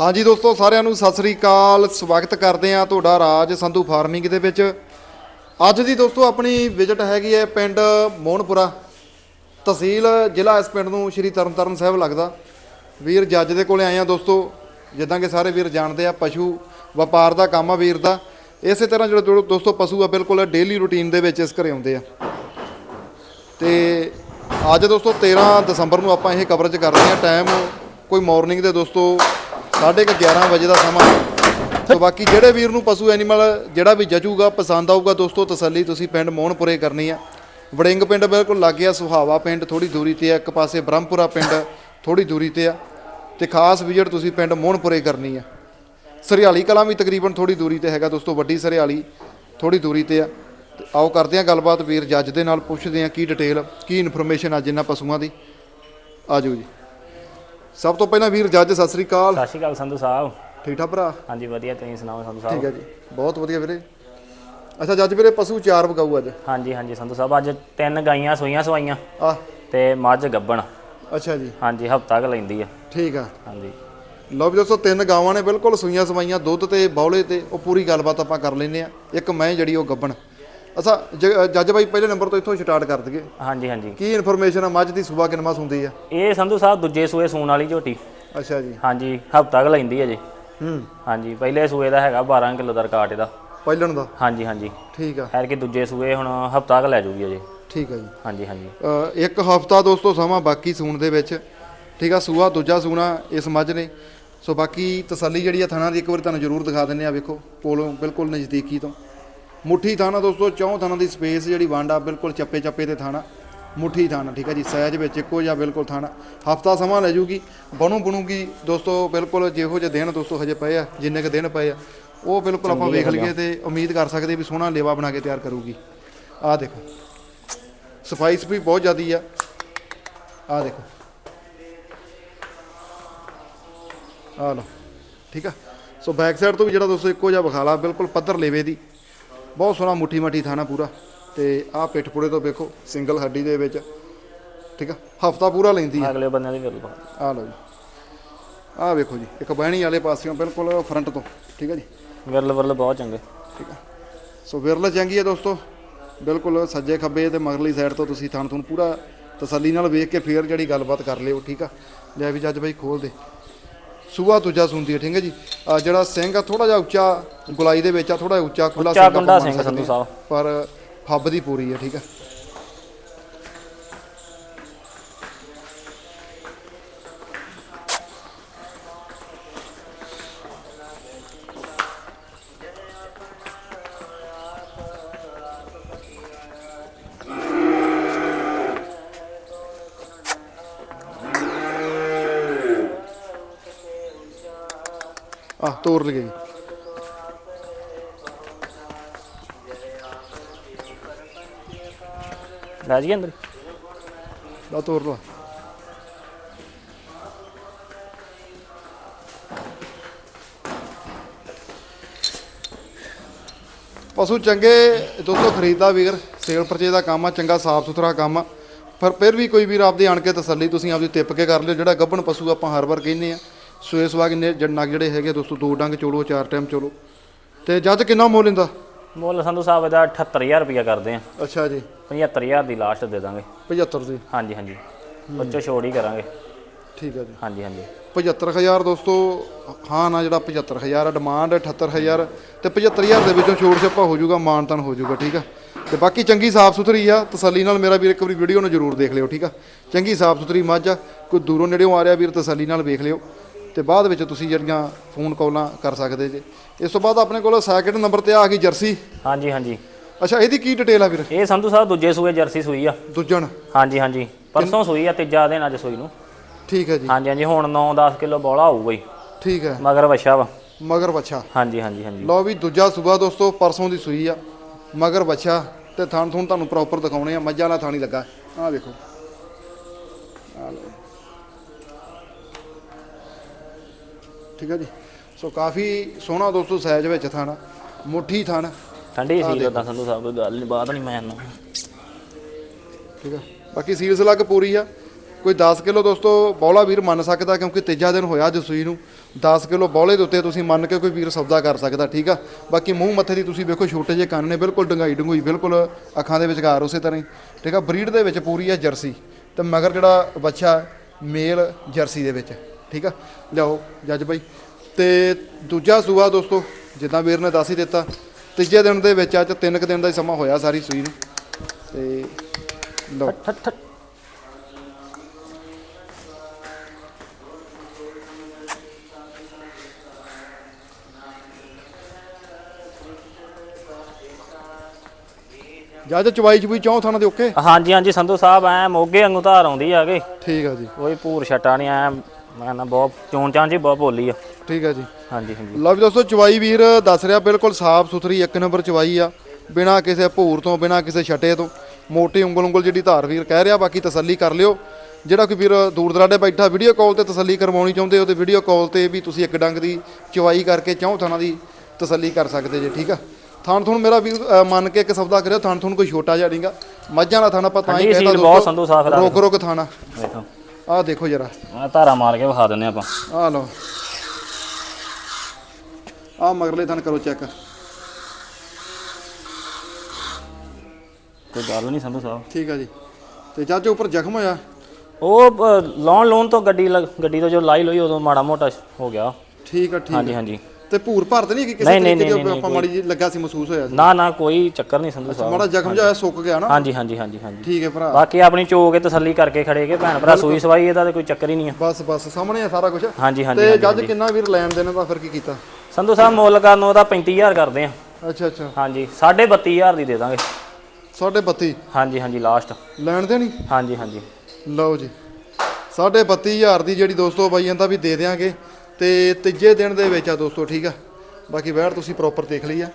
ਹਾਂਜੀ ਦੋਸਤੋ, ਸਾਰਿਆਂ ਨੂੰ ਸਤਿ ਸ੍ਰੀ ਅਕਾਲ। ਸਵਾਗਤ ਕਰਦੇ ਆ ਤੁਹਾਡਾ ਰਾਜ ਸੰਧੂ ਫਾਰਮਿੰਗ ਦੇ ਵਿੱਚ। ਅੱਜ ਦੀ ਦੋਸਤੋ, ਆਪਣੀ ਵਿਜ਼ਿਟ ਹੈਗੀ ਹੈ ਪਿੰਡ ਮੋਹਨਪੁਰਾ। ਤਹਿਸੀਲ ਜ਼ਿਲ੍ਹਾ ਇਸ ਪਿੰਡ ਨੂੰ ਸ਼੍ਰੀ ਤਰਨਤਾਰਨ ਸਾਹਿਬ ਲੱਗਦਾ। ਵੀਰ ਜੱਜ ਦੇ ਕੋਲੇ ਆਏ ਆ ਦੋਸਤੋ। ਜਿੱਦਾਂ ਕਿ ਸਾਰੇ ਵੀਰ ਜਾਣਦੇ ਆ, ਪਸ਼ੂ ਵਪਾਰ ਦਾ ਕੰਮ ਆ ਵੀਰ ਦਾ। ਇਸੇ ਤਰ੍ਹਾਂ ਜਿਹੜਾ ਦੋ- ਦੋਸਤੋ, ਪਸ਼ੂ ਆ, ਬਿਲਕੁਲ ਡੇਲੀ ਰੂਟੀਨ ਦੇ ਵਿੱਚ ਇਸ ਘਰੇ ਆਉਂਦੇ ਆ। ਤੇ ਅੱਜ ਦੋਸਤੋ 13 ਦਸੰਬਰ ਨੂੰ ਆਪਾਂ ਇਹ ਕਵਰੇਜ ਕਰਦੇ ਹਾਂ। ਟਾਈਮ ਕੋਈ ਮਾਰਨਿੰਗ ਦੇ ਦੋਸਤੋ 11:30 ਵਜੇ ਦਾ ਸਮਾਂ ਸੋ ਬਾਕੀ ਜਿਹੜੇ ਵੀਰ ਨੂੰ ਪਸ਼ੂ ਐਨੀਮਲ ਜਿਹੜਾ ਵੀ ਜਜੂਗਾ ਪਸੰਦ ਆਊਗਾ ਦੋਸਤੋ, ਤਸੱਲੀ ਤੁਸੀਂ ਪਿੰਡ ਮੋਹਨਪੁਰੇ ਕਰਨੀ ਆ। ਵੜਿੰਗ ਪਿੰਡ ਬਿਲਕੁਲ ਲਾਗੇ ਆ, ਸੁਹਾਵਾ ਪਿੰਡ ਥੋੜੀ ਦੂਰੀ ਤੇ ਆ, ਇੱਕ ਪਾਸੇ ਬ੍ਰਹਮਪੁਰਾ ਪਿੰਡ ਥੋੜੀ ਦੂਰੀ ਤੇ ਆ। ਤੇ ਖਾਸ ਵਿਜ਼ਿਟ ਤੁਸੀਂ ਪਿੰਡ ਮੋਹਨਪੁਰੇ ਕਰਨੀ ਆ। ਸਰਿਆਲੀ ਕਲਾਂ ਵੀ ਤਕਰੀਬਨ ਥੋੜੀ ਦੂਰੀ ਤੇ ਹੈਗਾ ਦੋਸਤੋ, ਵੱਡੀ ਸਰਿਆਲੀ ਥੋੜੀ ਦੂਰੀ ਤੇ ਆ। ਤੇ ਆਓ ਕਰਦੇ ਆ ਗੱਲਬਾਤ, ਵੀਰ ਜੱਜ ਦੇ ਨਾਲ ਪੁੱਛਦੇ ਆ ਕੀ ਡਿਟੇਲ ਕੀ ਇਨਫੋਰਮੇਸ਼ਨ ਅੱਜ ਇਹਨਾਂ ਪਸ਼ੂਆਂ ਦੀ। ਆਜੋ ਜੀ। ਸਭ ਤੋਂ ਪਹਿਲਾਂ ਵੀਰ ਜੱਜ ਸਤਿ ਸ੍ਰੀ ਅਕਾਲ। ਸਤਿ ਸ਼੍ਰੀ ਅਕਾਲ ਸੰਧੂ ਸਾਹਿਬ। ਠੀਕ ਠਾਕ ਭਰਾ? ਹਾਂਜੀ ਵਧੀਆ ਤੁਸੀਂ ਸੁਣਾਓ ਸੰਧੂ ਠੀਕ ਸਾਹਿਬ ਹੈ ਜੀ। ਬਹੁਤ ਵਧੀਆ ਵੀਰੇ। ਅੱਛਾ ਜੱਜ ਵੀਰੇ ਪਸ਼ੂ ਚਾਰ ਵਗਾਊ ਅੱਜ। ਹਾਂਜੀ ਹਾਂਜੀ ਸੰਧੂ ਸਾਹਿਬ ਅੱਜ ਤਿੰਨ ਗਾਈਆਂ ਸੋਈਆਂ ਸਵਾਈਆਂ ਆ ਤੇ ਮੱਝ ਗੱਬਣ ਅੱਛਾ ਜੀ। ਹਾਂਜੀ ਹਫਤਾ ਕ ਲੈਂਦੀ ਆ। ਠੀਕ ਆ। ਹਾਂਜੀ। ਲਓ ਵੀ ਦੋਸਤੋ ਤਿੰਨ ਗਾਵਾਂ ਨੇ ਬਿਲਕੁਲ ਸੂਈਆਂ ਸਵਾਈਆਂ ਦੁੱਧ ਤੇ ਬੌਲੇ ਤੇ ਉਹ ਪੂਰੀ ਗੱਲਬਾਤ ਆਪਾਂ ਕਰ ਲੈਨੇ ਆ। ਇੱਕ ਮੈਂ ਜਿਹੜੀ ਉਹ ਗੱਬਣ ਅੱਛਾ ਜ- ਜੱਜ ਬਾਈ ਪਹਿਲੇ ਨੰਬਰ ਤੋਂ ਇੱਥੋਂ ਸਟਾਰਟ ਕਰ ਦਈਏ। ਹਾਂਜੀ ਹਾਂਜੀ। ਕੀ ਇਨਫੋਰਮੇਸ਼ਨ ਆ ਮੱਝ ਦੀ ਸੂਬਾ ਕਿੰਨਵਾਂ ਹੁੰਦੀ ਆ? ਇਹ ਸੰਧੂ ਸਾਹਿਬ ਦੂਜੇ ਸੂਏ ਸੂਣ ਵਾਲੀ ਝੋਟੀ। ਅੱਛਾ ਜੀ। ਹਾਂਜੀ ਹਫਤਾ ਕ ਲੈਂਦੀ ਆ ਜੀ। ਹੂੰ। ਹਾਂਜੀ ਪਹਿਲੇ ਸੂਏ ਦਾ ਹੈਗਾ 12 ਕਿਲੋ ਦਾ ਰਿਕਾਰਡ ਇਹਦਾ। ਪਹਿਲਣ ਦਾ? ਹਾਂਜੀ ਹਾਂਜੀ। ਠੀਕ ਆ। ਖੈਰ ਕਿ ਦੂਜੇ ਸੂਏ ਹੁਣ ਹਫਤਾ ਕ ਲੈ ਜੂਗੀ ਅਜੇ। ਠੀਕ ਆ ਜੀ। ਹਾਂਜੀ ਹਾਂਜੀ। ਅ, ਇੱਕ ਹਫਤਾ ਦੋਸਤੋ ਸਮਾਂ ਬਾਕੀ ਸੂਣ ਦੇ ਵਿੱਚ। ਠੀਕ ਆ ਸੂਆ ਦੂਜਾ ਸੂਣਾ ਇਸ ਮੱਝ ਨੇ। ਸੋ ਬਾਕੀ ਤਸੱਲੀ ਜਿਹੜੀ ਆ ਥਾਣਾ ਦੀ ਇੱਕ ਵਾਰੀ ਤੁਹਾਨੂੰ ਜ਼ਰੂਰ ਦਿਖਾ ਦਿੰਨੇ ਆ ਵੇਖੋ। ਕੋਲੋਂ ਬਿਲਕੁਲ ਨਜ਼ਦੀਕੀ ਤੋਂ। ਮੁੱਠੀ ਥਾਣਾ ਦੋਸਤੋ ਚੌਂ ਥਾਣਾ ਦੀ ਸਪੇਸ ਜਿਹੜੀ ਵੰਡ ਆ ਬਿਲਕੁਲ ਚੱਪੇ ਚੱਪੇ ਤੇ ਥਾਣਾ। ਮੁੱਠੀ ਥਾਣਾ ਠੀਕ ਆ ਜੀ ਸਾਈਜ਼ ਵਿੱਚ ਇੱਕੋ ਜਿਹਾ ਬਿਲਕੁਲ ਥਾਣਾ। ਹਫਤਾ ਸਮਾਂ ਲੈ ਜੂਗੀ ਬਣੂ ਬਣੂਗੀ ਦੋਸਤੋ ਬਿਲਕੁਲ ਜਿਹੋ ਜਿਹੇ ਦਿਨ ਦੋਸਤੋ ਹਜੇ ਪਏ ਆ ਜਿੰਨੇ ਕ ਦਿਨ ਪਏ ਆ ਉਹ ਬਿਲਕੁਲ ਆਪਾਂ ਵੇਖ ਲਈਏ ਤੇ ਉਮੀਦ ਕਰ ਸਕਦੇ ਵੀ ਸੋਹਣਾ ਲੇਵਾ ਬਣਾ ਕੇ ਤਿਆਰ ਕਰੂਗੀ। ਆਹ ਦੇਖੋ ਸਫਾਈਸ ਵੀ ਬਹੁਤ ਜ਼ਿਆਦੀ ਆ। ਆ ਦੇਖੋ। ਆ ਲਓ ਠੀਕ ਆ। ਸੋ ਬੈਕ ਸਾਈਡ ਤੋਂ ਵੀ ਜਿਹੜਾ ਦੋਸਤੋ ਇੱਕੋ ਜਿਹਾ ਵਿਖਾਲਾ ਬਿਲਕੁਲ ਪੱਧਰ ਲੇਵੇ ਦੀ। ਬਹੁਤ ਸੋਹਣਾ ਮੁੱਠੀ ਮੱਠੀ ਥਾਣਾ ਪੂਰਾ ਤੇ ਆਹ ਪਿੱਠ ਪੁੜੇ ਤੋਂ ਵੇਖੋ ਸਿੰਗਲ ਹੱਡੀ ਦੇ ਵਿੱਚ ਠੀਕ ਆ? ਹਫਤਾ ਪੂਰਾ ਲੈਂਦੀ ਆ। ਅਗਲੇ ਬੰਦਿਆਂ ਦੀ ਗੱਲ ਆ ਲਓ ਜੀ। ਆਹ ਵੇਖੋ ਜੀ ਇੱਕ ਬਹਿਣੀ ਵਾਲੇ ਪਾਸਿਓਂ ਬਿਲਕੁਲ ਫਰੰਟ ਤੋਂ ਠੀਕ ਆ ਜੀ? ਵਿਰਲ ਵਿਰਲ ਬਹੁਤ ਚੰਗੇ। ਠੀਕ ਆ। ਸੋ ਵਿਰਲ ਚੰਗੀ ਹੈ ਦੋਸਤੋ ਬਿਲਕੁਲ ਸੱਜੇ ਖੱਬੇ ਤੇ ਮਗਰਲੀ ਸਾਈਡ ਤੋਂ ਤੁਸੀਂ ਥਣ ਥਣ ਪੂਰਾ ਤਸੱਲੀ ਨਾਲ ਵੇਖ ਕੇ ਫੇਰ ਜਿਹੜੀ ਗੱਲਬਾਤ ਕਰ ਲਿਓ ਠੀਕ ਆ? ਲੈ ਵੀ ਜੱਜ ਬਾਈ ਖੋਲ ਦੇ ਸੂਆ ਤੁਜਾ ਸੁਣਦੀ ਹੈ ਠੀਕ ਹੈ ਜੀ। ਜਿਹੜਾ ਸਿੰਘ ਆ ਥੋੜਾ ਜਿਹਾ ਉੱਚਾ ਗੁਲਾਈ ਦੇ ਵਿੱਚ ਆ ਥੋੜਾ ਉੱਚਾ ਖੁੱਲਾ ਉੱਚਾ ਮੰਨ ਸਿੰਘ ਸੰਧੂ ਸਾਹਿਬ। ਪਰ ਫੱਬ ਦੀ ਪੂਰੀ ਹੈ ਠੀਕ ਆ ਤੋੜ ਲਗੇ ਜੀ ਲੈ ਜੀ ਅੰਦਰ। ਲਾ ਤੋੜ ਲਵਾ ਪਸ਼ੂ ਚੰਗੇ ਦੋਸਤੋ ਖਰੀਦਦਾ ਵੀਰ ਸੇਲ ਪਰਚੇ ਦਾ ਕੰਮ ਆ ਚੰਗਾ ਸਾਫ਼ ਸੁਥਰਾ ਕੰਮ ਆ। ਪਰ ਫਿਰ ਵੀ ਕੋਈ ਵੀਰ ਆਪਦੀ ਆਣ ਕੇ ਤਸੱਲੀ ਤੁਸੀਂ ਆਪਦੀ ਟਿੱਪ ਕੇ ਕਰ ਲਿਓ ਜਿਹੜਾ ਗੱਭਣ ਪਸ਼ੂ ਆਪਾਂ ਹਰ ਵਾਰ ਕਹਿੰਦੇ ਆ। ਸੂਏ ਸਵਾਗ ਨੇ ਨਗ ਜਿਹੜੇ ਹੈਗੇ ਦੋਸਤੋ ਦੋ ਡੰਗ ਚੋਲੋ ਚਾਰ ਟਾਈਮ ਚੋਲੋ ਤੇ ਜੱਜ ਕਿੰਨਾ ਮੁੱਲ ਲੈਂਦਾ? ਮੁੱਲ ਸੰਧੂ ਸਾਹਿਬ ਇਹਦਾ 78000 ਰੁਪਇਆ ਕਰਦੇ ਆ। ਅੱਛਾ ਜੀ। 75000 ਦੀ ਲਾਸਟ ਦੇ ਦਾਂਗੇ। 75 ਦੀ? ਹਾਂਜੀ ਹਾਂਜੀ। ਬੱਚੋ ਛੋੜ ਹੀ ਕਰਾਂਗੇ। ਠੀਕ ਹੈ ਜੀ। ਹਾਂਜੀ ਹਾਂਜੀ। 75000 ਦੋਸਤੋ ਹਾਂ ਨਾ ਜਿਹੜਾ 75000 ਆ ਡਿਮਾਂਡ 78000 ਤੇ 75000 ਦੇ ਵਿੱਚੋਂ ਛੋੜ ਛੱਪਾ ਹੋ ਜਾਊਗਾ ਮਾਨਤਨ ਹੋ ਜਾਊਗਾ ਠੀਕ ਆ। ਤੇ ਬਾਕੀ ਚੰਗੀ ਸਾਫ਼ ਸੁਥਰੀ ਆ ਤਸੱਲੀ ਨਾਲ ਮੇਰਾ ਵੀਰ ਇੱਕ ਵਾਰੀ ਵੀਡੀਓ ਨੂੰ ਜ਼ਰੂਰ ਦੇਖ ਲਿਓ ਠੀਕ ਆ। ਚੰਗੀ ਸਾਫ਼ ਸੁਥਰੀ ਮੱਝ ਆ ਕੋਈ ਦੂਰੋਂ ਨੇੜਿਓਂ ਆ ਰਿਹਾ ਵੀਰ ਤਸੱਲੀ ਨਾਲ ਵੇਖ ਲਿਓ। ਤੇ ਬਾਅਦ ਵਿੱਚ ਤੁਸੀਂ ਜਿਹੜੀਆਂ ਫੋਨ ਕਾਲਾਂ ਕਰ ਸਕਦੇ ਜੇ। ਇਸ ਤੋਂ ਬਾਅਦ ਆਪਣੇ ਕੋਲ ਸੈਕਿੰਡ ਨੰਬਰ ਤੇ ਆ ਗਈ ਜਰਸੀ। ਹਾਂਜੀ ਹਾਂਜੀ। ਅੱਛਾ ਇਹਦੀ ਕੀ ਡਿਟੇਲ ਆ ਵੀਰ ਇਹ ਸੰਧੂ ਸਾਹਿਬ ਦੂਜੇ ਸੂਏ ਜਰਸੀ ਸੂਈ ਆ। ਦੂਜਣ। ਹਾਂਜੀ ਹਾਂਜੀ। ਪਰਸੋਂ ਸੂਈ ਆ ਤੀਜਾ ਦਿਨ ਅੱਜ ਸੂਈ ਨੂੰ। ਠੀਕ ਹੈ ਜੀ। ਹਾਂਜੀ ਹਾਂਜੀ। ਹੁਣ 9-10 ਕਿਲੋ ਬੋਲਾ ਹੋਊਗਾ ਹੀ ਠੀਕ ਹੈ। ਮਗਰ ਵਛਾ ਵਾ। ਮਗਰ ਬੱਚਾ ਹਾਂਜੀ ਹਾਂਜੀ ਹਾਂਜੀ। ਲਓ ਵੀ ਦੂਜਾ ਸੂਬਾ ਦੋਸਤੋ ਪਰਸੋਂ ਦੀ ਸੂਈ ਆ। ਮਗਰ ਬੱਚਾ ਤੇ ਥਣ ਥੁਣ ਤੁਹਾਨੂੰ ਪ੍ਰੋਪਰ ਦਿਖਾਉਣੇ ਆ। ਮੱਝਾਂ ਵਾਲਾ ਥਾਣੀ ਲੱਗਾ। ਆਹ ਦੇਖੋ ਠੀਕ ਆ ਜੀ। ਸੋ ਕਾਫੀ ਸੋਹਣਾ ਦੋਸਤੋ ਸਾਈਜ਼ ਵਿੱਚ ਥਣ ਮੁੱਠੀ ਥਣ। ਠੰਡੀ ਸੀ ਉਦਾਂ ਸੰਧੂ ਸਾਹਿਬ ਕੋਈ ਗੱਲ ਨਹੀਂ ਬਾਤ ਨਹੀਂ ਮੈਂ ਇਹਨੂੰ। ਠੀਕ ਆ। ਬਾਕੀ ਸੀਲਸ ਲੱਗ ਪੂਰੀ ਆ। ਕੋਈ 10 ਕਿਲੋ ਦੋਸਤੋ ਬੌਲਾ ਵੀਰ ਮੰਨ ਸਕਦਾ ਕਿਉਂਕਿ ਤੀਜਾ ਦਿਨ ਹੋਇਆ ਅੱਜ ਸੂਈ ਨੂੰ। 10 ਕਿਲੋ ਬੌਲੇ ਦੇ ਉੱਤੇ ਤੁਸੀਂ ਮੰਨ ਕੇ ਕੋਈ ਵੀਰ ਸੌਦਾ ਕਰ ਸਕਦਾ ਠੀਕ ਆ। ਬਾਕੀ ਮੂੰਹ ਮੱਥੇ ਦੀ ਤੁਸੀਂ ਵੇਖੋ ਛੋਟੇ ਜਿਹੇ ਕੰਨ ਨੇ ਬਿਲਕੁਲ ਡੰਗਾਈ ਡੰਗੂਈ ਬਿਲਕੁਲ ਅੱਖਾਂ ਦੇ ਵਿਚਕਾਰ ਉਸੇ ਤਰ੍ਹਾਂ ਹੀ। ਠੀਕ ਆ ਬਰੀਡ ਦੇ ਵਿੱਚ ਪੂਰੀ ਹੈ ਜਰਸੀ ਤੇ ਮਗਰ ਜਿਹੜਾ ਬੱਚਾ ਹੈ, ਮੇਲ ਜਰਸੀ ਦੇ ਵਿੱਚ। ਠੀਕ ਆ? ਲਿਆਓ ਜੱਜ ਬਾਈ। ਤੇ ਦੂਜਾ ਸੂਆ ਦੋਸਤੋ ਜਿੱਦਾਂ ਵੀਰ ਨੇ ਦੱਸ ਹੀ ਦਿੱਤਾ ਤੀਜੇ ਦਿਨ ਦੇ ਵਿੱਚ ਅੱਜ ਤਿੰਨ ਕੁ ਦਿਨ ਦਾ ਹੀ ਸਮਾਂ ਹੋਇਆ ਸਾਰੀ ਸੂਈ ਨੂੰ। ਤੇ ਲਓ। ਜੱਜ ਚਵਾਈ ਚਵੀ ਚੌਂ ਥਾਣਾ ਦੇ ਓਕੇ? ਹਾਂਜੀ ਹਾਂਜੀ ਸੰਧੂ ਸਾਹਿਬ ਐ ਮੋਗੇ ਵਾਂਗੂ ਧਾਰ ਆਉਂਦੀ ਆ ਕੇ। ਠੀਕ ਆ ਜੀ। ਕੋਈ ਭੂਰ ਛਟਾ ਨਹੀਂ ਐ ਮੈਂ ਨਾ ਬਹੁਤ ਚੋਣ ਚਾਂ ਜੀ ਬਹੁਤ ਬੋਲੀ ਆ। ਠੀਕ ਆ ਜੀ। ਹਾਂਜੀ ਹਾਂਜੀ। ਲਓ ਵੀ ਦੋਸਤੋ ਚਵਾਈ ਵੀਰ ਦੱਸ ਰਿਹਾ ਬਿਲਕੁਲ ਸਾਫ਼ ਸੁਥਰੀ ਇੱਕ ਨੰਬਰ ਚਵਾਈ ਆ। ਬਿਨਾ ਕਿਸੇ ਭੂਰ ਤੋਂ ਬਿਨਾ ਕਿਸੇ ਛਟੇ ਤੋਂ। ਮੋਟੀ ਉਂਗਲ ਉਂਗਲ ਜਿਹੜੀ ਧਾਰ ਵੀਰ ਕਹਿ ਰਿਹਾ ਬਾਕੀ ਤਸੱਲੀ ਕਰ ਲਿਓ। ਜਿਹੜਾ ਕੋਈ ਵੀਰ ਦੂਰ ਦਰਾਡੇ ਬੈਠਾ ਵੀਡੀਓ ਕਾਲ ਤੇ ਤਸੱਲੀ ਕਰਵਾਉਣੀ ਚਾਹੁੰਦੇ ਹੋ ਤੇ ਵੀਡੀਓ ਕਾਲ ਤੇ ਵੀ ਤੁਸੀਂ ਇੱਕ ਡੰਗ ਦੀ ਚਵਾਈ ਕਰਕੇ ਚੌਂ ਥਾਣਾ ਦੀ ਤਸੱਲੀ ਕਰ ਸਕਦੇ ਜੇ ਠੀਕ ਆ? ਥਾਣ ਥੁਣ ਮੇਰਾ ਵੀਰ ਅ, ਮੰਨ ਕੇ ਇੱਕ ਸਬਦਾ ਕਰਿਓ ਥਾਣ ਥੁਣ ਕੋਈ ਛੋਟਾ ਜਿਹਾ ਨਹੀਂਗਾ ਮੱਝਾਂ ਦਾ ਥਾਣਾ ਆਪਾਂ ਤਾਂ ਹੀ ਕਹਿੰਦਾ ਬਹੁਤ ਸੰਧੂ ਰੋਕ ਰੋਕ ਥਾਣਾ। ਆਹ ਦੇਖੋ ਜਰਾ। ਆ ਧਾਰਾ ਮਾਰ ਕੇ ਵਿਖਾ ਦਿੰਨੇ ਆਪਾਂ। ਆਹ ਲਓ। ਆਹ ਮਗਰਲੇ ਥਣ ਕਰੋ ਚੈੱਕ। ਕੋਈ ਗੱਲ ਨਹੀਂ ਸੰਧੂ ਸਾਹਿਬ। ਠੀਕ ਆ ਜੀ। ਤੇ ਜੱਜ ਉੱਪਰ ਜ਼ਖਮ ਹੋਇਆ। ਉਹ ਲਾਉਣ ਲੋਨ ਤੋਂ ਗੱਡੀ ਗੱਡੀ ਤੋਂ ਜੋ ਲਾਈ ਲੋਈ ਉਦੋਂ ਮਾੜਾ ਮੋਟਾ ਹੋ ਗਿਆ। ਠੀਕ ਆ ਠੀਕ ਹਾਂਜੀ। ਹਾਂਜੀ। ਤੇ ਭੂਰ ਭਰਤ ਨਹੀਂ ਕਿ ਕਿਸੇ ਤਰੀਕੇ ਦੀ ਆਪਾਂ ਮਾੜੀ ਜੀ ਲੱਗਾ ਸੀ ਮਹਿਸੂਸ ਹੋਇਆ ਸੀ। ਨਾ ਨਾ ਕੋਈ ਚੱਕਰ ਨਹੀਂ ਸੰਧੂ ਸਾਹਿਬ। ਮਾੜਾ ਜ਼ਖਮ ਜਿਹਾ ਸੁੱਕ ਗਿਆ ਨਾ। ਹਾਂਜੀ ਹਾਂਜੀ ਹਾਂਜੀ ਹਾਂਜੀ। ਠੀਕ ਹੈ ਭਰਾ। ਬਾਕੀ ਆਪਣੀ ਚੋ ਕੇ ਤਸੱਲੀ ਕਰਕੇ ਖੜੇਗੇ ਭੈਣ ਭਰਾ ਸੂਈ ਸਵਾਈ ਇਹਦਾ ਤੇ ਕੋਈ ਚੱਕਰ ਹੀ ਨਹੀਂ ਆ। ਬਸ ਬਸ ਸਾਹਮਣੇ ਆ ਸਾਰਾ ਕੁਝ ਹਾਂਜੀ ਹਾਂਜੀ ਤੇ ਜੱਜ ਕਿੰਨਾ ਵੀਰ ਲੈਣ ਦੇਣ ਦਾ ਫਿਰ ਕੀ ਕੀਤਾ? ਸੰਧੂ ਸਾਹਿਬ ਮੁੱਲ ਕਰਨ ਉਹਦਾ 35000 ਕਰਦੇ ਆ। ਅੱਛਾ ਅੱਛਾ। ਹਾਂਜੀ 32500 ਦੀ ਦੇ ਦਾਂਗੇ। ਸਾਢੇ 32 ਹਾਂਜੀ ਹਾਂਜੀ ਲਾਸਟ ਲੈਣ ਦੇ ਨਹੀਂ ਹਾਂਜੀ ਹਾਂਜੀ। ਲਓ ਜੀ। ਸਾਢੇ 32000 ਦੀ ਜਿਹੜੀ ਦੋਸਤੋ ਬਾਈ ਜਾਂਦਾ ਵੀ ਦੇ ਦਿਆਂਗੇ ਤੇ ਤੀਜੇ ਦਿਨ ਦੇ ਵਿੱਚ ਆ ਦੋਸਤੋ ਠੀਕ ਆ? ਬਾਕੀ ਵੈਰ ਤੁਸੀਂ ਪ੍ਰੋਪਰ ਦੇਖ ਲਈ ਆ।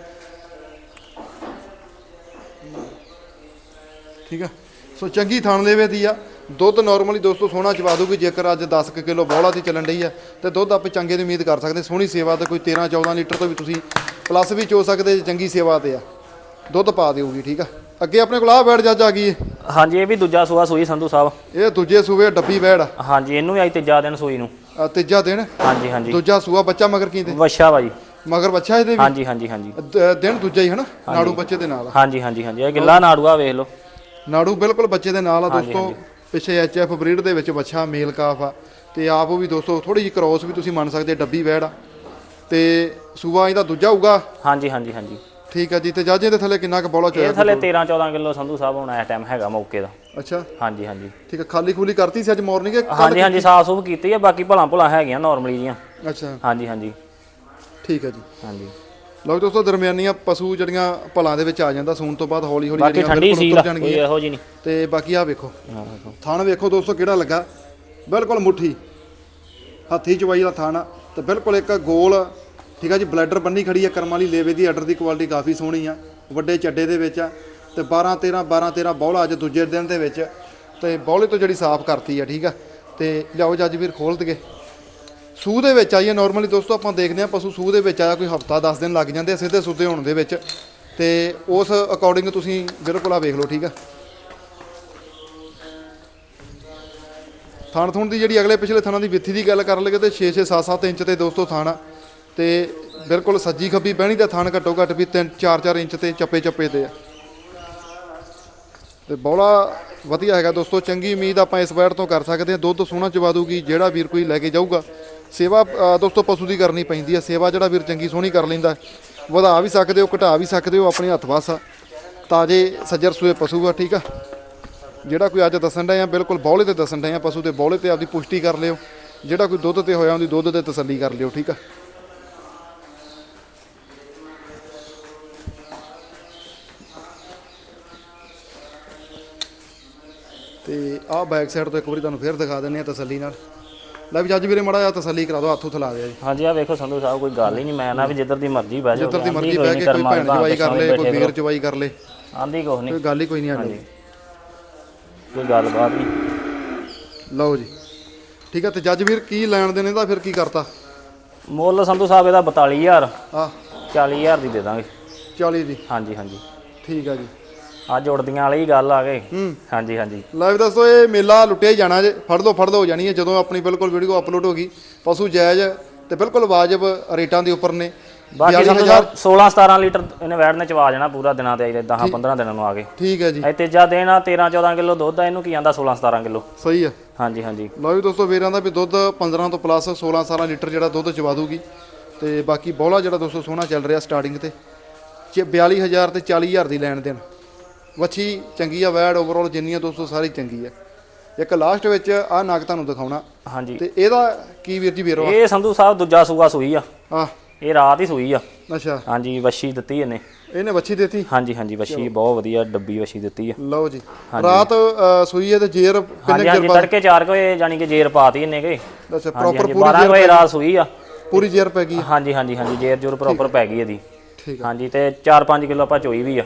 ਠੀਕ ਆ? ਸੋ ਚੰਗੀ ਥਣ ਲੈਵੇ ਦੀ ਆ। ਦੁੱਧ ਨਾਰਮਲੀ ਦੋਸਤੋ ਸੋਹਣਾ ਚਵਾ ਦੂਗੀ ਜੇਕਰ ਅੱਜ 10 ਕੁ ਕਿਲੋ ਬੋਲਾ ਦੀ ਚੱਲਣ ਡਈ ਆ। ਤੇ ਦੁੱਧ ਆਪਾਂ ਚੰਗੇ ਦੀ ਉਮੀਦ ਕਰ ਸਕਦੇ ਸੋਹਣੀ ਸੇਵਾ ਤੇ ਕੋਈ 13 14 ਲੀਟਰ ਤੋਂ ਵੀ ਤੁਸੀਂ ਪਲੱਸ ਵੀ ਚੋ ਸਕਦੇ ਜੇ ਚੰਗੀ ਸੇਵਾ ਤੇ ਆ। ਦੁੱਧ ਪਾ ਦਿਓਗੀ ਠੀਕ ਆ? ਅੱਗੇ ਆਪਣੇ ਕੋਲ ਆ ਬੈੜ ਜੱਜ ਆ ਗਈ ਹਾਂਜੀ ਇਹ ਵੀ ਦੂਜਾ ਸੂਆ ਸੂਈ ਸੰਧੂ ਸਾਹਿਬ। ਇਹ ਦੂਜੇ ਸੂਵੇ ਡੱਬੀ ਬੈੜ ਹਾਂਜੀ ਇਹਨੂੰ ਵੀ ਅੱਜ ਤੀਜਾ ਦਿਨ ਸੂਈ ਨੂੰ। ਆਹ ਤੀਜਾ ਦਿਨ? ਹਾਂਜੀ ਹਾਂਜੀ। ਦੂਜਾ ਸੂਆ ਬੱਚਾ ਮਗਰ ਕੀ ਤੇ ਵਛਾ ਵਾ ਜੀ। ਮਗਰ ਬੱਚਾ ਇਹਦੇ ਵੀ? ਹਾਂਜੀ ਹਾਂਜੀ ਹਾਂਜੀ। ਦ- ਦਿਨ ਦੂਜਾ ਹੀ ਹਨਾ ਨਾੜੂ ਬੱਚੇ ਦੇ ਨਾਲ। ਆ। ਹਾਂਜੀ ਹਾਂਜੀ ਹਾਂਜੀ। ਇਹ ਗਿੱਲਾ ਨਾੜੂਆ ਵੇਖ ਲਓ। ਨਾੜੂ ਬਿਲਕੁਲ ਬੱਚੇ ਦੇ ਨਾਲ ਆ ਦੋਸਤੋ। ਪਿੱਛੇ ਐਚਐਫ ਬਰੀਡ ਦੇ ਵਿੱਚ ਬੱਚਾ ਮੇਲ ਕਾਫ ਆ। ਤੇ ਆਪ ਉਹ ਵੀ ਦੋਸਤੋ ਥੋੜੀ ਜਿਹੀ ਕ੍ਰੋਸ ਵੀ ਤੁਸੀਂ ਮੰਨ ਸਕਦੇ ਡੱਬੀ ਵੈੜ ਆ। ਤੇ ਸੂਆ ਇਹਦਾ ਦੂਜਾ ਹੋਊਗਾ? ਹਾਂਜੀ ਹਾਂਜੀ ਹਾਂਜੀ। ਠੀਕ ਆ ਜੀ ਤੇ ਜਾਜੇ ਦੇ ਥੱਲੇ ਕਿੰਨਾ ਕੁ ਬੋਲਾ ਇਹ ਚੋਇਆ ਥੱਲੇ 13 14 ਕਿਲੋ ਸੰਧੂ ਸਾਹਿਬ ਹੁਣ ਇਸ ਟਾਈਮ ਹੈਗਾ ਮੌਕੇ ਦਾ। ਅੱਛਾ। ਹਾਂਜੀ ਹਾਂਜੀ। ਠੀਕ ਆ ਖਾਲੀ ਖੂਲੀ ਕਰਤੀ ਸੀ ਅੱਜ ਮਾਰਨਿੰਗ ਹਾਂਜੀ ਹਾਂਜੀ ਸਾਫ਼ ਸੂਫ ਕੀਤੀ ਹੈ ਬਾਕੀ ਭਲਾ ਭੁਲਾ ਹੈਗੀਆਂ ਨਾਰਮਲੀ ਜੀਆਂ। ਅੱਛਾ। ਹਾਂਜੀ ਹਾਂਜੀ। ਠੀਕ ਆ ਜੀ। ਹਾਂਜੀ। ਲਓ ਦੋਸਤੋ ਦਰਮਿਆਨੀਆਂ ਪਸ਼ੂ ਜਿਹੜੀਆਂ ਭਲਾਂ ਦੇ ਵਿੱਚ ਆ ਜਾਂਦਾ ਸੂਣ ਤੋਂ ਬਾਅਦ ਹੌਲੀ ਹੌਲੀ ਬਾਕੀ ਠੰਡੀ ਬਿਲਕੁਲ ਸੀ ਉਤਰ ਕੋਈ ਇਹੋ ਜੀ ਨਹੀਂ। ਤੇ ਬਾਕੀ ਆ ਵੇਖੋ। ਥਣ ਵੇਖੋ ਦੋਸਤੋ ਕਿਹੜਾ ਲੱਗਾ? ਬਿਲਕੁਲ ਮੁੱਠੀ। ਹੱਥੀ ਚਵਾਈ ਵਾਲਾ ਥਣ ਆ ਤੇ ਬਿਲਕੁਲ ਇੱਕ ਗੋਲ ਠੀਕ ਆ ਜੀ ਬਲੈਡਰ ਬੰਨੀ ਖੜੀ ਆ, ਕਰਮ ਵਾਲੀ ਲੇਵੇ ਦੀ ਆਰਡਰ ਦੀ ਕੁਆਲਿਟੀ ਕਾਫੀ ਸੋਹਣੀ ਆ, ਵੱਡੇ ਚੱਡੇ ਦੇ ਵਿੱਚ ਆ, ਤੇ 12 13 12 13 ਬੌਲਾ ਅੱਜ ਦੂਜੇ ਦਿਨ ਦੇ ਵਿੱਚ, ਤੇ ਬੌਲੇ ਤੋਂ ਜਿਹੜੀ ਸਾਫ਼ ਕਰਤੀ ਆ, ਠੀਕ ਆ, ਤੇ ਲਿਆਓ ਜੱਜ ਵੀਰ ਖੋਲ ਦਗੇ ਸੂਹ ਦੇ ਵਿੱਚ ਆਈਏ ਨਾਰਮਲੀ ਦੋਸਤੋ, ਆਪਾਂ ਦੇਖਦੇ ਆ ਪਸ਼ੂ ਸੂਹ ਦੇ ਵਿੱਚ ਆਇਆ ਕੋਈ ਹਫਤਾ 10 ਦਿਨ ਲੱਗ ਜਾਂਦੇ ਆ ਸਿੱਧੇ ਸੁੱਧੇ ਹੋਣ ਦੇ ਵਿੱਚ, ਤੇ ਉਸ ਅਕੋਰਡਿੰਗ ਤੁਸੀਂ ਬਿਲਕੁਲ ਆ ਵੇਖ ਲਓ, ਠੀਕ ਆ। ਥਾਣ ਥੁਣ ਦੀ ਜਿਹੜੀ ਅਗਲੇ ਪਿਛਲੇ ਥਣਾਂ ਦੀ ਵਿੱਥੀ ਦੀ ਗੱਲ ਕਰ ਲਈਏ ਤੇ 6 6 7 7 ਇੰਚ ਤੇ ਦੋਸਤੋ ਥਾਣਾ ਤੇ ਬਿਲਕੁਲ ਸੱਜੀ ਖੱਬੀ ਬਹਿਣੀ ਦਾ ਥਣ ਘੱਟੋ ਘੱਟ ਵੀ 3 4 4 ਇੰਚ ਤੇ ਚੱਪੇ ਚੱਪੇ ਤੇ ਆ। ਤੇ ਬੌਲਾ ਵਧੀਆ ਹੈਗਾ ਦੋਸਤੋ, ਚੰਗੀ ਉਮੀਦ ਆਪਾਂ ਇਸ ਵੈਟ ਤੋਂ ਕਰ ਸਕਦੇ ਹਾਂ। ਦੁੱਧ ਸੋਹਣਾ ਚਵਾ ਦੂਗੀ, ਜਿਹੜਾ ਵੀਰ ਕੋਈ ਲੈ ਕੇ ਜਾਊਗਾ। ਸੇਵਾ ਦੋਸਤੋ, ਪਸ਼ੂ ਦੀ ਕਰਨੀ ਪੈਂਦੀ ਹੈ ਸੇਵਾ ਜਿਹੜਾ ਵੀਰ ਚੰਗੀ ਸੋਹਣੀ ਕਰ ਲੈਂਦਾ, ਵਧਾ ਵੀ ਸਕਦੇ ਹੋ, ਘਟਾ ਵੀ ਸਕਦੇ ਹੋ ਆਪਣੇ ਹੱਥ ਵਾਸ। ਆ ਤਾਜੇ, ਸੱਜਰ ਸੂਏ ਪਸ਼ੂ ਆ, ਠੀਕ ਆ? ਜਿਹੜਾ ਕੋਈ ਅੱਜ ਦੱਸਣ ਡਏ ਆ, ਬਿਲਕੁਲ ਬੌਲੇ ਤੇ ਦੱਸਣ ਡਏ ਆ ਪਸ਼ੂ ਦੇ। ਬੌਲੇ ਤੇ ਆਪਦੀ ਪੁਸ਼ਟੀ ਕਰ ਲਿਓ। ਜਿਹੜਾ ਕੋਈ ਦੁੱਧ ਤੇ ਹੋਇਆ, ਉਹਦੀ ਦੁੱਧ ਤੇ ਤਸੱਲੀ ਕਰ ਲਿਓ, ਠੀਕ ਆ? ਤੇ ਆਹ ਬੈਕ ਸਾਈਡ ਤੋਂ ਇੱਕ ਵਾਰੀ ਤੁਹਾਨੂੰ ਫੇਰ ਦਿਖਾ ਦਿੰਨੇ ਆ ਤਸੱਲੀ ਨਾਲ। ਲੈ ਵੀ ਜੱਜ ਵੀਰੇ ਮੜਾ ਜਾ ਤਸੱਲੀ ਕਰਾ ਦਿਓ ਹੱਥੋਂ ਥਲਾ ਦਿਆ ਜੀ। ਹਾਂਜੀ ਆ ਵੇਖੋ ਸੰਧੂ ਸਾਹਿਬ ਕੋਈ ਗੱਲ ਹੀ ਨਹੀਂ। ਮੈਂ ਨਾ ਵੀ ਜਿੱਧਰ ਦੀ ਮਰਜ਼ੀ ਬਹਿ ਜਾਓ ਜਿੱਧਰ ਦੀ ਮਰਜ਼ੀ ਬਹਿ ਕੇ ਕੋਈ ਭੈਣ ਜਵਾਈ ਕਰ ਲੇ ਕੋਈ ਵੀਰ ਜਵਾਈ ਕਰ ਲੇ। ਆਂਦੀ ਕੁਛ ਨਹੀਂ। ਕੋਈ ਗੱਲ ਹੀ ਕੋਈ ਨਹੀਂ ਆਣੀ ਕੋਈ ਗੱਲਬਾਤ ਨਹੀਂ। ਲਓ ਜੀ। ਠੀਕ ਆ ਤੇ ਜੱਜ ਵੀਰ ਕੀ ਲੈਣ ਦੇਣੇ ਦਾ ਫਿਰ ਕੀ ਕਰਤਾ? ਮੁੱਲ ਸੰਧੂ ਸਾਹਿਬ ਇਹਦਾ 42000 ਆ 40000 ਦੀ ਦੇ ਦਾਂਗੇ। 40 ਦੀ। ਹਾਂਜੀ ਹਾਂਜੀ। ਠੀਕ ਆ ਜੀ। ਅੱਜ ਉੜਦੀਆਂ ਵਾਲੀ ਗੱਲ ਆ ਗਏ ਹਾਂਜੀ ਹਾਂਜੀ। ਲੈ ਵੀ ਦੱਸੋ ਇਹ ਮੇਲਾ ਲੁੱਟਿਆ ਹੀ ਜਾਣਾ ਜੇ। ਫੜ ਲਓ ਫੜ ਲਓ ਹੋ ਜਾਣੀ ਹੈ। ਜਦੋਂ ਆਪਣੀ ਬਿਲਕੁਲ ਵੀਡੀਓ ਅਪਲੋਡ ਹੋ ਗਈ ਪਸ਼ੂ ਜਾਇਜ਼ ਤੇ ਬਿਲਕੁਲ ਵਾਜਬ ਰੇਟਾਂ ਦੇ ਉੱਪਰ ਨੇ। ਬਾਕੀ 42000 ਸਾਨੂੰ 16 17 ਲੀਟਰ ਇਹਨੇ ਵੈੜ ਨੇ ਚਵਾ ਜਾਣਾ ਪੂਰਾ ਦਿਨਾਂ ਤੇ 10 15 ਦਿਨਾਂ ਨੂੰ ਆ ਗਏ ਠੀਕ ਹੈ ਜੀ। ਇਹ ਤੀਜਾ ਆ 13 14 ਕਿਲੋ ਦੁੱਧ ਆ ਇਹਨੂੰ ਕੀ ਆਂਦਾ 16 17 ਕਿਲੋ? ਸਹੀ ਹੈ ਹਾਂਜੀ ਹਾਂਜੀ। ਲਓ ਵੀ ਦੋਸਤੋ ਵੀਰਾਂ ਦਾ ਵੀ ਦੁੱਧ 15 ਤੋਂ ਪਲੱਸ 16 17 ਲੀਟਰ ਜਿਹੜਾ ਦੁੱਧ ਚਵਾ ਦੂਗੀ। ਤੇ ਬਾਕੀ ਬੋਲਾ ਜਿਹੜਾ ਦੋਸਤੋ ਸੋਹਣਾ ਚੱਲ ਰਿਹਾ ਸਟਾਰਟਿੰਗ ਤੇ। 42000 ਤੇ 40000 ਦੀ ਲੈਣ ਦੇਣ। ਵੱਛੀ ਚੰਗੀ ਆ ਵੈੜ ਓਵਰਆਲ ਜਿੰਨੀ ਆ ਦੋਸਤੋ ਸਾਰੀ ਚੰਗੀ ਆ। ਇੱਕ ਲਾਸਟ ਵਿੱਚ ਆ ਨਗ ਤੁਹਾਨੂੰ ਦਿਖਾਉਣਾ। ਹਾਂਜੀ। ਤੇ ਇਹਦਾ ਕੀ ਵੀਰ ਜੀ ਵੀਰੋ ਇਹ ਸੰਧੂ ਸਾਹਿਬ ਦੂਜਾ ਸੂਆ ਸੂਈ ਆ। ਆ ਇਹ ਰਾਤ ਹੀ ਸੂਈ ਆ। ਅੱਛਾ। ਹਾਂਜੀ ਵੱਛੀ ਦਿੱਤੀ ਇਹਨੇ। ਇਹਨੇ ਵੱਛੀ ਦਿੱਤੀ? ਹਾਂਜੀ ਹਾਂਜੀ ਵੱਛੀ ਬਹੁਤ ਵਧੀਆ ਡੱਬੀ ਵੱਛੀ ਦਿੱਤੀ ਆ। ਲਓ ਜੀ। ਰਾਤ ਸੂਈ ਹੈ ਤੇ ਜੇਰ ਕਿੰਨੇ ਹਾਂਜੀ ਤੜਕੇ 4 ਵਜੇ ਜਾਨੀ ਕਿ ਜੇਰ ਪਾਤੀ ਇਹਨੇ ਕੇ। ਅੱਛਾ ਪ੍ਰੋਪਰ ਪੂਰੀ 12 ਵਜੇ ਰਾਤ ਸੂਈ ਆ। ਪੂਰੀ ਜੇਰ ਪੈ ਗਈ ਹਾਂਜੀ ਹਾਂਜੀ ਹਾਂਜੀ ਜੇਰ ਜੁਰ ਪ੍ਰੋਪਰ ਪੈ ਗਈ ਇਹਦੀ। ਠੀਕ ਹਾਂਜੀ ਤੇ 4-5 ਕਿਲੋ ਆਪਾਂ ਚੋਈ ਵੀ ਆ।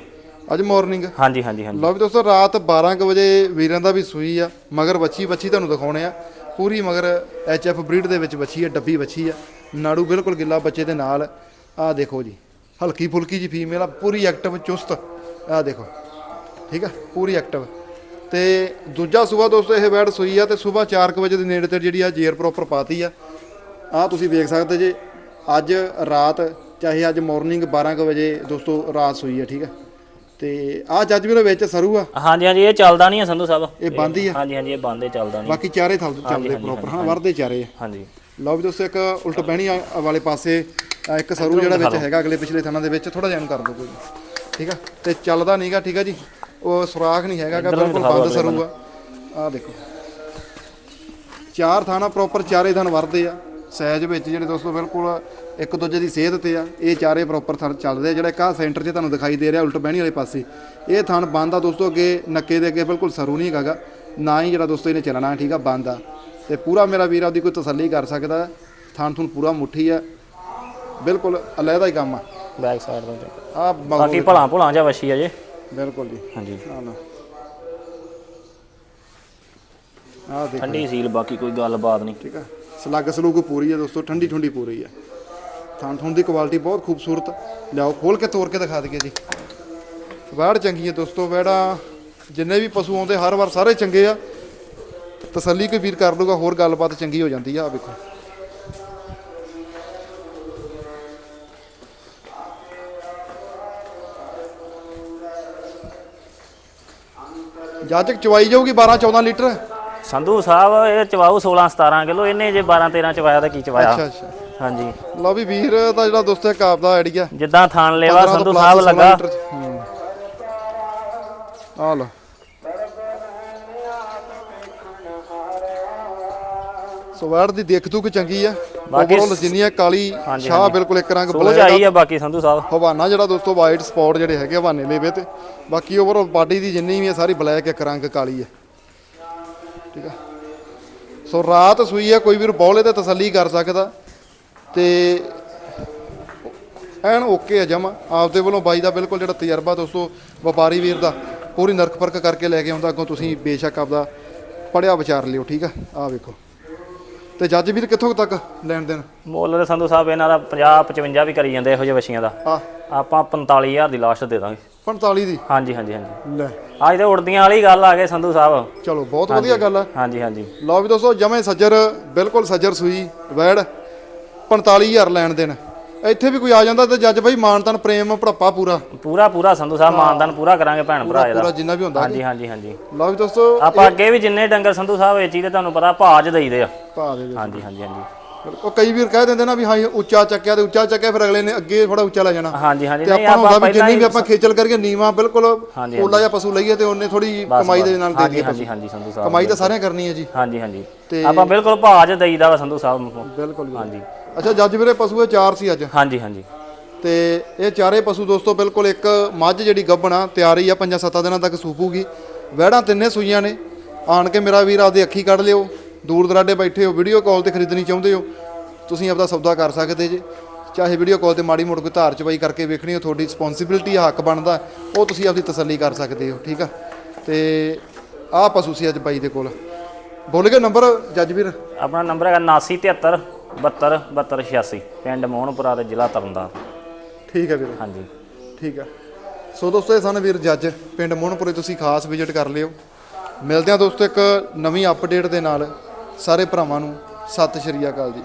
ਅੱਜ ਮਾਰਨਿੰਗ ਹਾਂਜੀ ਹਾਂਜੀ ਹਾਂਜੀ। ਲਓ ਵੀ ਦੋਸਤੋ ਰਾਤ 12 ਕੁ ਵਜੇ ਵੀਰਾਂ ਦਾ ਵੀ ਸੂਈ ਆ ਮਗਰ ਬੱਚੀ ਬੱਚੀ ਤੁਹਾਨੂੰ ਦਿਖਾਉਣੇ ਆ। ਪੂਰੀ ਮਗਰ ਐਚ ਐਫ ਬਰੀਡ ਦੇ ਵਿੱਚ ਬੱਚੀ ਆ ਡੱਬੀ ਬੱਚੀ ਆ। ਨਾੜੂ ਬਿਲਕੁਲ ਗਿੱਲਾ ਬੱਚੇ ਦੇ ਨਾਲ। ਆਹ ਦੇਖੋ ਜੀ ਹਲਕੀ ਫੁਲਕੀ ਜੀ ਫੀਮੇਲ ਆ ਪੂਰੀ ਐਕਟਿਵ ਚੁਸਤ। ਆਹ ਦੇਖੋ ਠੀਕ ਆ ਪੂਰੀ ਐਕਟਿਵ ਤੇ ਦੂਜਾ ਸੂਬਾ ਦੋਸਤੋ ਇਹ ਬੈਡ ਸੂਈ ਆ ਤੇ ਸਵੇਰ 4 ਕੁ ਵਜੇ ਦੇ ਨੇੜੇ ਤੇ ਜਿਹੜੀ ਆ ਜੇਰ ਪ੍ਰੋਪਰ ਪਾਤੀ ਆ। ਆਹ ਤੁਸੀਂ ਵੇਖ ਸਕਦੇ ਜੇ ਅੱਜ ਰਾਤ ਚਾਹੇ ਅੱਜ ਮਾਰਨਿੰਗ 12 ਕੁ ਵਜੇ ਦੋਸਤੋ ਰਾਤ ਸੂਈ ਆ ਠੀਕ ਆ। ਤੇ ਆਹ ਜੱਜ ਮੇਰੇ ਵਿੱਚ ਸਰੂ ਆ। ਹਾਂਜੀ ਹਾਂਜੀ ਇਹ ਚੱਲਦਾ ਨਹੀਂ ਆ ਸੰਧੂ ਸਾਹਿਬ। ਇਹ ਬੰਦ ਹੀ ਆ। ਹਾਂਜੀ ਹਾਂਜੀ ਇਹ ਬੰਦੇ ਚੱਲਦਾ ਨਹੀਂ। ਬਾਕੀ ਚਾਰੇ ਥਲ ਚੱਲਦੇ ਪ੍ਰੋਪਰ ਹਾਂ ਵਰਦੇ ਚਾਰੇ ਆ। ਹਾਂਜੀ। ਲਓ ਵੀ ਦੋਸਤੋ ਇੱਕ ਉਲਟ ਬਹਿਣੀ ਆ- ਵਾਲੇ ਪਾਸੇ ਆ ਇੱਕ ਸਰੂ ਜਿਹੜਾ ਵਿੱਚ ਹੈਗਾ ਅਗਲੇ ਪਿਛਲੇ ਥਾਣਾ ਦੇ ਵਿੱਚ ਥੋੜਾ ਜਿਹਾ ਨੂੰ ਕਰ ਦਿਓ ਕੋਈ। ਠੀਕ ਆ? ਤੇ ਚੱਲਦਾ ਨਹੀਂਗਾ ਠੀਕ ਆ ਜੀ। ਉਹ ਸੁਰਾਖ ਨਹੀਂ ਹੈਗਾ ਗਾ, ਬਿਲਕੁਲ ਬੰਦ ਸਰੂ ਆ। ਆ ਦੇਖੋ। ਚਾਰ ਥਾਣਾ ਪ੍ਰੋਪਰ ਚਾਰੇ ਥਾਣ ਵਰਦੇ ਆ। ਸਾਈਜ਼ ਵਿੱਚ ਜਿਹੜੇ ਦੋਸਤੋ ਬਿਲਕੁਲ ਇੱਕ ਦੂਜੇ ਦੀ ਸਿਹਤ ਤੇ ਆ। ਇਹ ਚਾਰੇ ਪ੍ਰੋਪਰ ਥਣ ਚੱਲਦੇ ਆ। ਜਿਹੜਾ ਇੱਕ ਆਹ ਸੈਂਟਰ 'ਚ ਤੁਹਾਨੂੰ ਦਿਖਾਈ ਦੇ ਰਿਹਾ ਉਲਟ ਬਹਿਣੀ ਵਾਲੇ ਪਾਸੇ। ਇਹ ਥਣ ਬੰਦ ਆ ਦੋਸਤੋ ਅੱਗੇ ਨੱਕੇ ਦੇ ਅੱਗੇ ਬਿਲਕੁਲ ਸਰੂ ਨਹੀਂ ਹੈਗਾਗਾ ਨਾ ਹੀ ਜਿਹੜਾ ਦੋਸਤੋ ਇਹਨੇ ਚੱਲਣਾ ਠੀਕ ਆ ਬੰਦ ਆ। ਤੇ ਪੂਰਾ ਮੇਰਾ ਵੀਰ ਆਪਦੀ ਕੋਈ ਤਸੱਲੀ ਕਰ ਸਕਦਾ ਥਣ ਥੁਣ ਪੂਰਾ ਮੁੱਠੀ ਆ। ਬਿਲਕੁਲ ਅਲੱਗਾ ਹੀ ਕੰਮ ਆ। ਬੈਕ ਸਾਈਡ ਤੋਂ ਆ ਬਾਕੀ ਭਲਾ ਭੁਲਾ ਜਾ ਵੱਛੀ ਆ ਜੇ। ਬਿਲਕੁਲ ਜੀ। ਹਾਂਜੀ। ਆ ਆ ਦੇਖ ਠੰਡੀ ਸੀਲ ਬਾਕੀ ਕੋਈ ਗੱਲਬਾਤ ਨਹੀਂ। ਠੀਕ ਆ। ਸਲੱਗ ਸਲੂਗ ਪੂਰੀ ਆ ਦੋਸਤੋ ਠੰਡੀ ਠੰਡੀ ਪੂਰੀ ਆ। ਥਾਂ ਥੁਣ ਦੀ ਕੁਆਲਿਟੀ ਬਹੁਤ ਖੂਬਸੂਰਤ। ਲਿਆਓ ਖੋਲ ਕੇ ਤੋੜ ਕੇ ਦਿਖਾ ਦਈਏ ਜੀ। ਵੈੜ ਚੰਗੀ ਹੈ ਦੋਸਤੋ ਵੈੜਾ ਜਿੰਨੇ ਵੀ ਪਸ਼ੂ ਆਉਂਦੇ ਹਰ ਵਾਰ ਸਾਰੇ ਚੰਗੇ ਆ। ਤਸੱਲੀ ਕੋਈ ਵੀਰ ਕਰ ਲੂਗਾ ਹੋਰ ਗੱਲਬਾਤ ਚੰਗੀ ਹੋ ਜਾਂਦੀ ਆ ਆ ਵੇਖੋ। ਜਦ ਤੱਕ ਚਵਾਈ ਜਾਊਗੀ 12 14 ਲੀਟਰ? ਸੰਧੂ ਸਾਹਿਬ ਇਹ ਚਵਾਉ 16 17 ਕਿਲੋ ਇਹਨੇ ਜੇ 12 13 ਚਵਾਇਆ ਤਾਂ ਕੀ ਚਵਾਇਆ? ਅੱਛਾ ਅੱਛਾ। ਹਾਂਜੀ। ਲਓ ਵੀ ਵੀਰ ਦਾ ਜਿਹੜਾ ਦੋਸਤੋ ਇੱਕ ਆਪਦਾ ਆਈਡੀਆ ਜਿੱਦਾਂ ਥਾਣ ਲੇਵਾ 15 ਤੋਂ ਸੰਧੂ ਸਾਹਿਬ 16 ਲੱਗਾ। ਆ ਲਓ। ਸੋ ਵੈੜ ਦੀ ਦੇਖ ਤੂੰ ਚੰਗੀ ਆ ਬਾਕੀ ਓਵਰਆਲ ਜਿੰਨੀ ਆ ਕਾਲੀ ਸ਼ਾਹ ਬਿਲਕੁਲ ਇੱਕ ਰੰਗ ਬਲੈਕ ਆਈ ਆ ਬਾਕੀ ਸੰਧੂ ਸਾਹਿਬ। ਹਵਾਨਾ ਜਿਹੜਾ ਦੋਸਤੋ ਵਾਈਟ ਸਪੌਟ ਜਿਹੜੇ ਹੈਗੇ ਹਵਾਨੇ ਲੇਵੇ ਤੇ। ਬਾਕੀ ਓਵਰਆਲ ਬਾਡੀ ਦੀ ਜਿੰਨੀ ਵੀ ਆ ਸਾਰੀ ਬਲੈਕ ਇੱਕ ਰੰਗ ਕਾਲੀ ਆ ਠੀਕ ਆ। ਸੋ ਰਾਤ ਸੂਈ ਆ ਕੋਈ ਵੀਰ ਬੌਲੇ ਤੇ ਤਸੱਲੀ ਕਰ ਸਕਦਾ। ਤੇ ਐਨ ਓਕੇ ਆ ਜਮਾ। ਆਪਦੇ ਵੱਲੋਂ ਬਾਈ ਦਾ ਬਿਲਕੁਲ ਜਿਹੜਾ ਤਜਰਬਾ ਦੋਸਤੋ ਵਪਾਰੀ ਵੀਰ ਦਾ ਪੂਰੀ ਨਰਕ ਪਰਖ ਕਰਕੇ ਲੈ ਕੇ ਆਉਂਦਾ ਅੱਗੋਂ ਤੁਸੀਂ ਬੇਸ਼ੱਕ ਆਪਦਾ ਪੜਿਆ ਵਿਚਾਰ ਲਿਓ ਠੀਕ ਆ? ਆ ਵੇਖੋ। ਤੇ ਜੱਜ ਵੀਰ ਕਿੱਥੋਂ ਤੱਕ ਲੈਣ ਦੇਣ? ਮੁੱਲ ਦੇ ਸੰਧੂ ਸਾਹਿਬ ਇਹਨਾਂ ਦਾ 50 55 ਵੀ ਕਰੀ ਜਾਂਦੇ ਇਹੋ ਜਿਹੇ ਵੱਛੀਆਂ ਦਾ। ਆ। ਆਪਾਂ 45000 ਦੀ ਲਾਸਟ ਦੇ ਦਾਂਗੇ। 45 ਦੀ? ਹਾਂਜੀ ਹਾਂਜੀ ਹਾਂਜੀ। ਲੈ। ਅੱਜ ਤੇ ਉੜਦੀਆਂ ਵਾਲੀ ਗੱਲ ਆ ਗਏ ਸੰਧੂ ਸਾਹਿਬ। ਚਲੋ ਬਹੁਤ ਵਧੀਆ ਗੱਲ ਆ। ਹਾਂਜੀ ਹਾਂਜੀ। ਲਓ ਵੀ ਦੋਸਤੋ ਜਮੇ ਸੱਜਰ ਬਿਲਕੁਲ ਸੱਜਰ ਸੂਈ ਵੈੜ। 45000 ਲੈਣ ਦੇਣ। ਇੱਥੇ ਵੀ ਕੋਈ ਆ ਜਾਂਦਾ ਤੇ ਜੱਜ ਬਾਈ ਮਾਨਤਨ ਪ੍ਰੇਮ ਭੜੱਪਾ ਪੂਰਾ। ਪੂਰਾ ਪੂਰਾ ਸੰਧੂ ਸਾਹਿਬ ਮਾਨਦਾਨ ਪੂਰਾ ਕਰਾਂਗੇ ਭੈਣ ਭਰਾ ਇਹਦਾ। ਪੂਰਾ ਜਿੰਨਾ ਵੀ ਹੁੰਦਾ ਹਾਂਜੀ ਹਾਂਜੀ ਹਾਂਜੀ। ਲਓ ਵੀ ਦੋਸਤੋ ਆਪਾਂ ਅੱਗੇ ਵੀ ਜਿੰਨੇ ਡੰਗਰ ਸੰਧੂ ਸਾਹਿਬ ਵੇਚੀ ਤੇ ਤੁਹਾਨੂੰ ਪਤਾ ਭਾਜ ਦੇਈਦੇ ਆ। ਪਾ ਦੇ। ਹਾਂਜੀ ਹਾਂਜੀ ਹਾਂਜੀ। ਉਹ ਕਈ ਵੀਰ ਕਹਿ ਦਿੰਦੇ ਨਾ ਵੀ ਹਾਂ ਇਹ ਉੱਚਾ ਚੱਕਿਆ ਤੇ ਉੱਚਾ ਚੱਕਿਆ ਫਿਰ ਅਗਲੇ ਨੇ ਅੱਗੇ ਥੋੜਾ ਉੱਚਾ ਲੈ ਜਾਣਾ। ਹਾਂਜੀ ਹਾਂਜੀ। ਤੇ ਨਹੀਂ ਆਪਾਂ ਨੂੰ ਆਪਾਂ ਹੁੰਦਾ ਵੀ ਪਹਿਲਾਂ ਜਿੰਨੀ ਵੀ ਹੀ ਆਪਾਂ ਖੇਚਲ ਕਰਕੇ ਨੀਵਾ ਬਿਲਕੁਲ ਹਾਂਜੀ, ਪੋਲਾ ਜਿਹਾ ਪਸ਼ੂ ਲਈਏ ਤੇ ਉਹਨੇ ਥੋੜੀ ਬਸ, ਕਮਾਈ ਦੇ ਬਸ। ਨਾਲ ਦੇ ਹਾਂਜੀ ਦਈਏ ਹਾਂਜੀ ਹਾਂਜੀ ਸੰਧੂ ਸਾਹਿਬ। ਕਮਾਈ ਤਾਂ ਸਾਰਿਆਂ ਕਰਨੀ ਹੈ ਜੀ। ਹਾਂਜੀ ਹਾਂਜੀ। ਤੇ- ਆਪਾਂ ਬਿਲਕੁਲ ਭਾਜ ਦੇਈਦਾ ਵਾ ਸੰਧੂ ਸਾਹਿਬ ਨੂੰ। ਬਿਲਕੁਲ ਜੀ। ਹਾਂਜੀ। ਅੱਛਾ ਜੱਜ ਵੀਰੇ ਪਸ਼ੂ ਇਹ ਚਾਰ ਸੀ ਅੱਜ। ਹਾਂਜੀ ਹਾਂਜੀ। ਤੇ ਇਹ ਚਾਰੇ ਪਸ਼ੂ ਦੋਸਤੋ ਬਿਲਕੁਲ ਇੱਕ ਮੱਝ ਜਿਹੜੀ ਗੱਭਣਾ ਤਿਆਰੀ ਆ ਪੰਜਾਂ ਸੱਤਾਂ ਦਿਨਾਂ ਤੱਕ ਸੂਪੂਗੀ। ਵਹਿੜਾਂ ਤਿੰਨੇ ਸੂਈਆਂ ਨੇ। ਆਣ ਕੇ ਮੇਰਾ ਵੀਰ ਆਪਦੀ ਅੱਖੀ ਕੱਢ ਲਿਓ। ਦੂਰ ਦਰਾਡੇ ਬੈਠੇ ਹੋ ਵੀਡੀਓ ਕਾਲ ਤੇ ਖਰੀਦਣੀ ਚਾਹੁੰਦੇ ਹੋ। ਤੁਸੀਂ ਆਪਦਾ ਸੌਦਾ ਕਰ ਸਕਦੇ ਜੇ। ਚਾਹੇ ਵੀਡੀਓ ਕਾਲ ਤੇ ਮਾੜੀ ਮੋੜ ਕੋਈ ਧਾਰ ਚਵਾਈ ਕਰਕੇ ਵੇਖਣੀ ਹੋ ਤੁਹਾਡੀ ਰਿਸਪੌਂਸਿਬਿਲਟੀ ਆ ਹੱਕ ਬਣਦਾ ਉਹ ਤੁਸੀਂ ਆਪਦੀ ਤਸੱਲੀ ਕਰ ਸਕਦੇ ਹੋ ਠੀਕ ਆ? ਤੇ ਆਹ ਪਸ਼ੂ ਸੀ ਅੱਜ ਬਾਈ ਦੇ ਕੋਲ। ਬੋਲ ਗਿਆ ਨੰਬਰ ਜੱਜ ਵੀਰ। ਆਪਣਾ ਨੰਬਰ ਹੈਗਾ 7973 72 72 86 ਪਿੰਡ ਮੋਹਨਪੁਰਾ ਦੇ ਜ਼ਿਲ੍ਹਾ ਤਰਨਤਾਰਨ। ਠੀਕ ਹੈ ਵੀਰੇ। ਹਾਂਜੀ। ਠੀਕ ਆ ਸੋ ਦੋਸਤੋ ਇਹ ਸਨ ਵੀਰ ਜੱਜ ਪਿੰਡ ਮੋਹਨਪੁਰੇ ਤੁਸੀਂ ਖਾਸ ਵਿਜ਼ਿਟ ਕਰ ਲਿਓ। ਮਿਲਦੇ ਹਾਂ ਦੋਸਤੋ ਇੱਕ ਨਵੀਂ ਅਪਡੇਟ ਦੇ ਨਾਲ ਸਾਰੇ ਭਰਾਵਾਂ ਨੂੰ। ਸਤਿ ਸ਼੍ਰੀ ਅਕਾਲ ਜੀ।